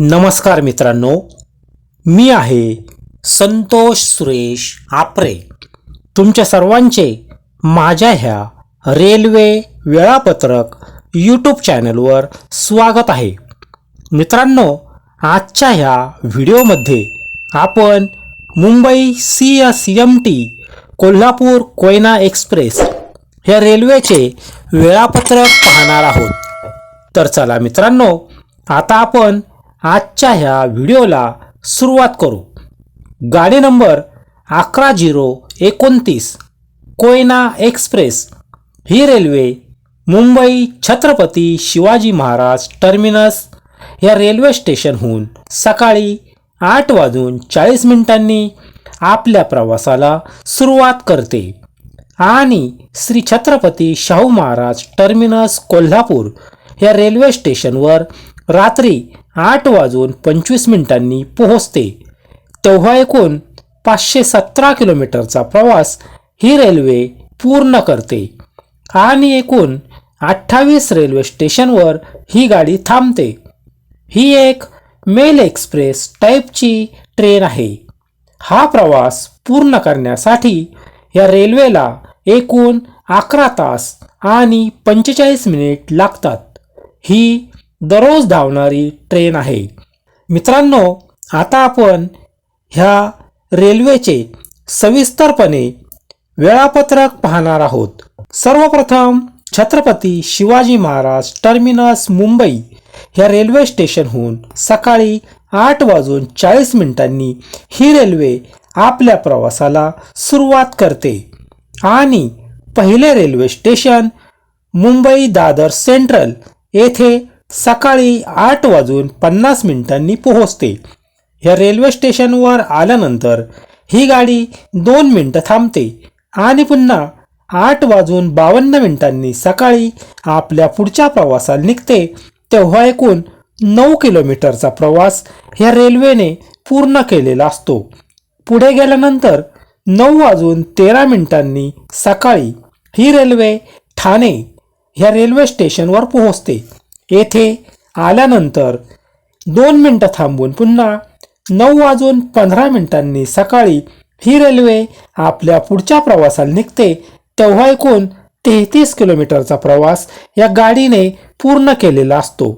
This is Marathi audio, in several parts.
नमस्कार मित्रांनो मी आहे संतोष सुरेश आपरे. तुमच्या सर्वांचे माझ्या ह्या रेल्वे वेळापत्रक यूट्यूब चॅनलवर स्वागत आहे. मित्रांनो आजच्या ह्या व्हिडिओमध्ये आपण Mumbai C S M T Kolhapur Koyna express ह्या रेल्वेचे वेळापत्रक पाहणार आहोत. तर चला मित्रांनो आता आपण आजच्या ह्या व्हिडिओला सुरुवात करू. गाडी नंबर अकरा झिरो एकोणतीस कोयना एक्सप्रेस ही रेल्वे मुंबई छत्रपती शिवाजी महाराज टर्मिनस या रेल्वे स्टेशनहून सकाळी आठ वाजून चाळीस मिनिटांनी आपल्या प्रवासाला सुरुवात करते. आणि श्री छत्रपती शाहू महाराज टर्मिनस कोल्हापूर या रेल्वे स्टेशनवर रात्री आठ वाजून पंचवीस मिनिटांनी पोहोचते. तेव्हा एकूण पाचशे सतरा किलोमीटरचा प्रवास ही रेल्वे पूर्ण करते आणि एकूण अठ्ठावीस रेल्वे स्टेशनवर ही गाडी थांबते. ही एक मेल एक्सप्रेस टाईपची ट्रेन आहे. हा प्रवास पूर्ण करण्यासाठी या रेल्वेला एकूण अकरा तास आणि पंचेचाळीस मिनिट लागतात. ही दररोज धावणारी ट्रेन आहे. मित्रांनो आता आपण ह्या रेल्वेचे सविस्तरपणे वेळापत्रक पाहणार आहोत. सर्वप्रथम छत्रपती शिवाजी महाराज टर्मिनस मुंबई ह्या रेल्वे स्टेशनहून सकाळी आठ वाजून चाळीस मिनिटांनी ही रेल्वे आपल्या प्रवासाला सुरुवात करते. आणि पहिले railway station Mumbai Dadar central येथे सकाळी आठ वाजून पन्नास मिनिटांनी पोहोचते. या रेल्वे स्टेशनवर आल्यानंतर ही गाडी दोन मिनटं थांबते आणि पुन्हा आठ वाजून बावन्न मिनिटांनी सकाळी आपल्या पुढच्या प्रवासाला निघते. तेव्हा एकूण नऊ किलोमीटरचा प्रवास ह्या रेल्वेने पूर्ण केलेला असतो. पुढे गेल्यानंतर नऊ वाजून तेरा मिनिटांनी सकाळी ही रेल्वे ठाणे ह्या रेल्वे स्टेशनवर पोहोचते. येथे आल्यानंतर दोन मिनटं थांबून पुन्हा नऊ वाजून पंधरा मिनिटांनी सकाळी ही रेल्वे आपल्या पुढच्या प्रवासाला निघते तेव्हा एकूण तेहतीस किलोमीटरचा प्रवास या गाडीने पूर्ण केलेला असतो.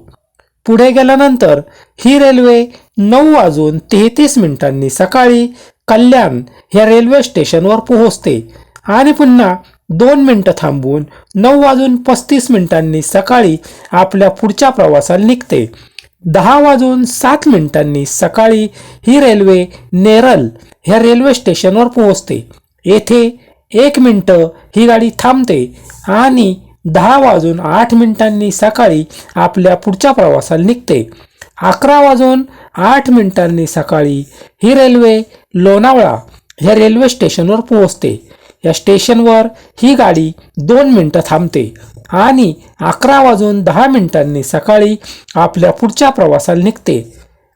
पुढे गेल्यानंतर ही रेल्वे नऊ वाजून तेहतीस मिनिटांनी सकाळी कल्याण ह्या रेल्वे स्टेशनवर पोहोचते आणि पुन्हा दोन मिनटं थांबून नऊ वाजून पस्तीस मिनिटांनी सकाळी आपल्या पुढच्या प्रवासाला निघते. दहा वाजून सात मिनिटांनी सकाळी ही रेल्वे नेरल ह्या रेल्वे स्टेशनवर पोहोचते. येथे एक मिनटं ही गाडी थांबते आणि दहा वाजून आठ मिनिटांनी सकाळी आपल्या पुढच्या प्रवासाला निघते. अकरा वाजून आठ मिनिटांनी सकाळी ही रेल्वे लोणावळा ह्या रेल्वे स्टेशनवर पोहोचते. या स्टेशनवर ही गाडी दोन मिनटं थांबते आणि अकरा वाजून दहा मिनिटांनी सकाळी आपल्या पुढच्या प्रवासाला निघते.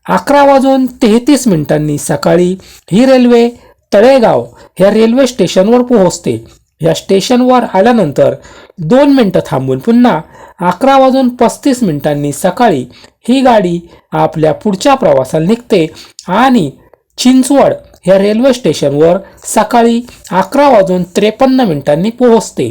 अकरा वाजून तेहतीस मिनिटांनी सकाळी ही रेल्वे तळेगाव या रेल्वे स्टेशनवर पोहोचते. या स्टेशनवर आल्यानंतर दोन मिनटं थांबून पुन्हा अकरा वाजून पस्तीस मिनिटांनी सकाळी ही गाडी आपल्या पुढच्या प्रवासाला निघते आणि चिंचवड या रेल्वे स्टेशनवर सकाळी अकरा वाजून त्रेपन्न मिनिटांनी पोहोचते.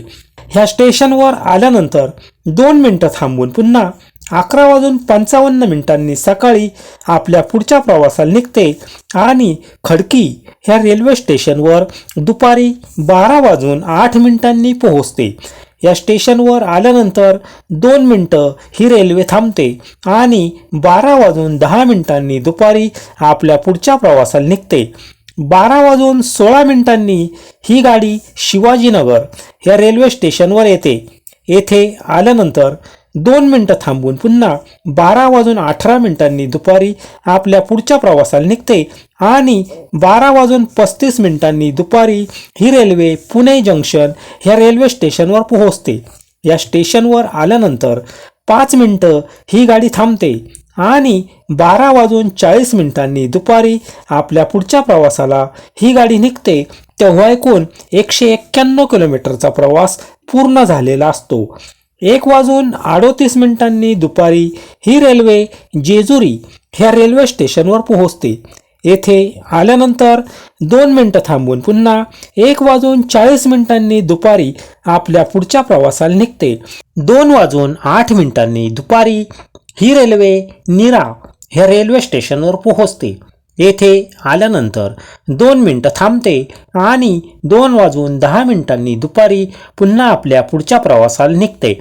ह्या स्टेशनवर आल्यानंतर दोन मिनटं थांबून पुन्हा अकरा वाजून पंचावन्न मिनिटांनी सकाळी आपल्या पुढच्या प्रवासाला निघते आणि खडकी ह्या रेल्वे स्टेशनवर दुपारी बारा वाजून आठ मिनिटांनी पोहोचते. या स्टेशनवर आल्यानंतर दोन मिनटं ही रेल्वे थांबते आणि बारा वाजून दहा मिनिटांनी दुपारी आपल्या पुढच्या प्रवासाला निघते. बारा वाजून सोळा मिनिटांनी ही गाडी शिवाजीनगर या रेल्वे स्टेशनवर येते. येथे आल्यानंतर दोन मिनटं थांबून पुन्हा बारा वाजून अठरा मिनिटांनी दुपारी आपल्या पुढच्या प्रवासाला निघते आणि बारा वाजून पस्तीस मिनिटांनी दुपारी ही रेल्वे पुणे जंक्शन ह्या रेल्वे स्टेशनवर पोहोचते. या स्टेशनवर आल्यानंतर पाच मिनटं ही गाडी थांबते. आणि बारा वाजून चाळीस मिनिटांनी दुपारी आपल्या पुढच्या प्रवासाला ही गाडी निघते तेव्हा एकूण एकशे एक्क्याण्णव किलोमीटरचा प्रवास पूर्ण झालेला असतो. एक वाजून अडोतीस मिनिटांनी दुपारी ही रेल्वे जेजुरी ह्या रेल्वे स्टेशनवर पोहोचते. येथे आल्यानंतर दोन मिनटं थांबून पुन्हा एक वाजून चाळीस मिनिटांनी दुपारी आपल्या पुढच्या प्रवासाला निघते. दोन वाजून आठ मिनिटांनी दुपारी ही रेल्वे निरा ह्या रेल्वे स्टेशनवर पोहोचते. येथे आल्यानंतर दोन मिनटं थांबते आणि दोन वाजून दहा मिनिटांनी दुपारी पुन्हा आपल्या पुढच्या प्रवासाला निघते.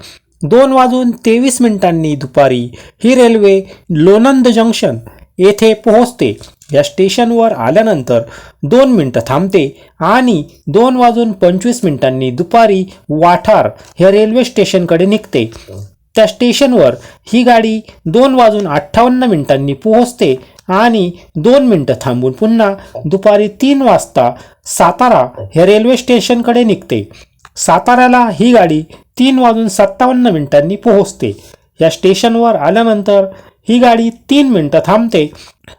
दोन वाजून तेवीस मिनिटांनी दुपारी ही रेल्वे लोणंद जंक्शन येथे पोहोचते. या स्टेशनवर आल्यानंतर दोन मिनटं थांबते आणि दोन वाजून पंचवीस मिनिटांनी दुपारी वाठार ह्या रेल्वे स्टेशनकडे निघते. त्या स्टेशनवर ही गाडी दोन वाजून अठ्ठावन्न मिनिटांनी पोहोचते आणि दोन मिनटं थांबून पुन्हा दुपारी तीन वाजता सातारा हे रेल्वे स्टेशनकडे निघते. साताऱ्याला ही गाडी तीन वाजून सत्तावन्न मिनिटांनी पोहोचते. या स्टेशनवर आल्यानंतर ही गाडी तीन मिनटं थांबते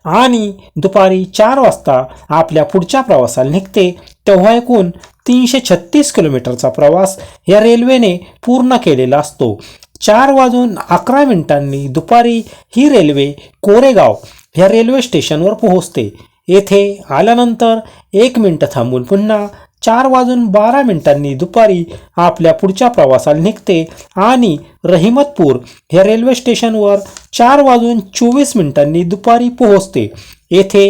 आणि दुपारी चार वाजता आपल्या पुढच्या प्रवासाला निघते. तेव्हा एकूण तीनशे छत्तीस किलोमीटरचा प्रवास या रेल्वेने पूर्ण केलेला असतो. चार वाजून अकरा मिनिटांनी दुपारी ही रेल्वे कोरेगाव ह्या रेल्वे स्टेशनवर पोहोचते. येथे आल्यानंतर एक मिनटं थांबून पुन्हा चार वाजून बारा मिनिटांनी दुपारी आपल्या पुढच्या प्रवासाला निघते आणि रहिमतपूर ह्या रेल्वे स्टेशनवर चार वाजून चोवीस मिनिटांनी दुपारी पोहोचते. येथे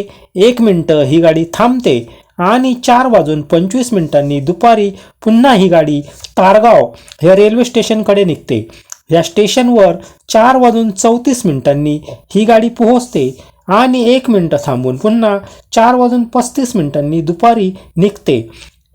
एक मिनटं ही गाडी थांबते आणि चार वाजून पंचवीस मिनिटांनी दुपारी पुन्हा ही गाडी तारगाव ह्या रेल्वे स्टेशनकडे निघते. या स्टेशनवर चार वाजून चौतीस मिनिटांनी ही गाडी पोहोचते आणि एक मिनटं थांबून पुन्हा चार वाजून पस्तीस मिनिटांनी दुपारी निघते.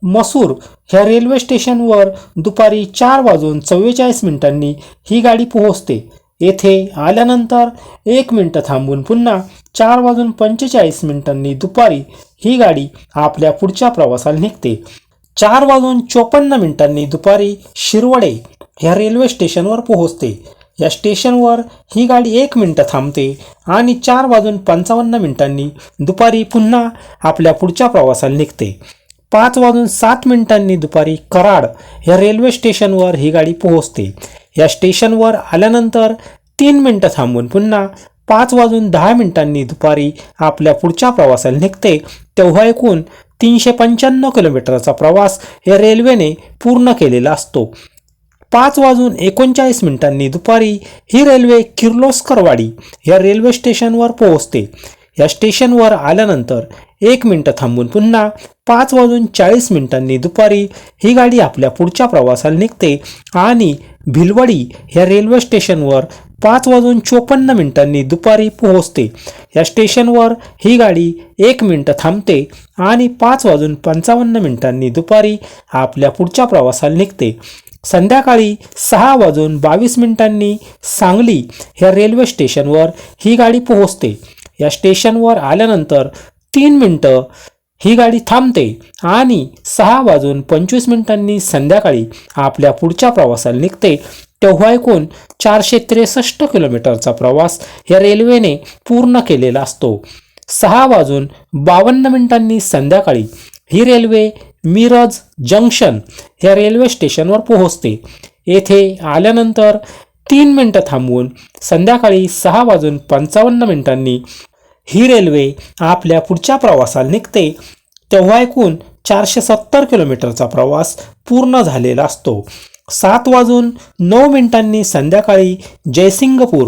मसूर ह्या रेल्वे स्टेशनवर दुपारी चार वाजून चव्वेचाळीस मिनिटांनी ही गाडी पोहोचते. येथे आल्यानंतर एक मिनटं थांबून पुन्हा चार वाजून पंचेचाळीस मिनिटांनी दुपारी ही गाडी आपल्या पुढच्या प्रवासाला निघते. चार वाजून चोपन्न मिनिटांनी दुपारी शिरवडे ह्या रेल्वे स्टेशनवर पोहोचते. या स्टेशनवर ही गाडी एक मिनटं थांबते आणि चार वाजून पंचावन्न मिनिटांनी दुपारी पुन्हा आपल्या पुढच्या प्रवासाला निघते. पाच वाजून सात मिनिटांनी दुपारी कराड या रेल्वे स्टेशनवर ही गाडी पोहोचते. या स्टेशनवर आल्यानंतर तीन मिनटं थांबून पुन्हा पाच वाजून दहा मिनिटांनी दुपारी आपल्या पुढच्या प्रवासाला निघते तेव्हा एकूण तीनशे पंच्याण्णव किलोमीटरचा प्रवास या रेल्वेने पूर्ण केलेला असतो. पाच वाजून एकोणचाळीस मिनिटांनी दुपारी ही रेल्वे किर्लोस्करवाडी या रेल्वे स्टेशनवर पोहोचते. या स्टेशनवर आल्यानंतर एक मिनटं थांबून पुन्हा पाच वाजून चाळीस मिनिटांनी दुपारी ही गाडी आपल्या पुढच्या प्रवासाला निघते आणि भिलवडी या रेल्वे स्टेशनवर पाच वाजून चोपन्न मिनिटांनी दुपारी पोहोचते. या स्टेशनवर ही गाडी एक मिनटं थांबते आणि पाच वाजून पंचावन्न मिनिटांनी दुपारी आपल्या पुढच्या प्रवासाला निघते. संध्याकाळी सहा वाजून बावीस मिनिटांनी सांगली ह्या रेल्वे स्टेशनवर ही गाडी पोहोचते. या स्टेशनवर आल्यानंतर तीन मिनटं ही गाडी थांबते आणि सहा वाजून पंचवीस मिनिटांनी संध्याकाळी आपल्या पुढच्या प्रवासाला निघते. तेव्हा एकूण चारशे त्रेसष्ट किलोमीटरचा प्रवास या रेल्वेने पूर्ण केलेला असतो. सहा वाजून बावन्न मिनिटांनी संध्याकाळी ही रेल्वे मिरज जंक्शन या रेल्वे स्टेशनवर पोहोचते. येथे आल्यानंतर तीन मिनटं थांबवून संध्याकाळी सहा वाजून पंचावन्न मिनिटांनी ही रेल्वे आपल्या पुढच्या प्रवासाला निघते. तेव्हा एकूण चारशे सत्तर किलोमीटरचा प्रवास पूर्ण झालेला असतो. सात वाजून नऊ मिनिटांनी संध्याकाळी जयसिंगपूर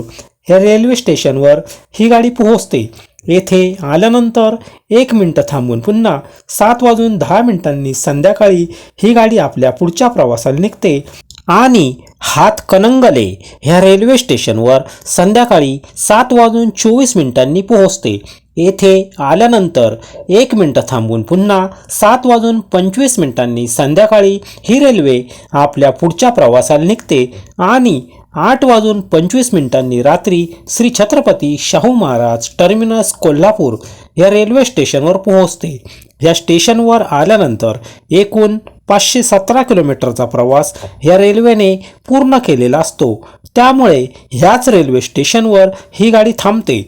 हे रेल्वे स्टेशनवर ही गाडी पोहोचते. येथे आल्यानंतर एक मिनटं थांबून पुन्हा सात वाजून दहा मिनिटांनी संध्याकाळी ही गाडी आपल्या पुढच्या प्रवासाला निघते आणि हातकणंगले ह्या रेल्वे स्टेशनवर संध्याकाळी सात वाजून चोवीस मिनिटांनी पोहोचते. येथे आल्यानंतर एक मिनटं थांबून पुन्हा सात वाजून पंचवीस मिनिटांनी संध्याकाळी ही रेल्वे आपल्या पुढच्या प्रवासाला निघते आणि आठ वाजून पंचवीस मिनिटांनी रात्री श्री छत्रपती शाहू महाराज टर्मिनस कोल्हापूर या रेल्वे स्टेशनवर पोहोचते. या स्टेशनवर आल्यानंतर एकूण पाचशे सतरा किलोमीटरचा प्रवास या रेल्वेने पूर्ण केलेला असतो. त्यामुळे ह्याच रेल्वे स्टेशनवर ही गाडी थांबते.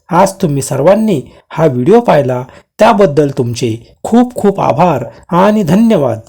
आज तुम्ही सर्वांनी हा व्हिडिओ पाहिला. त्याबद्दल तुमचे खूप खूप आभार आणि धन्यवाद.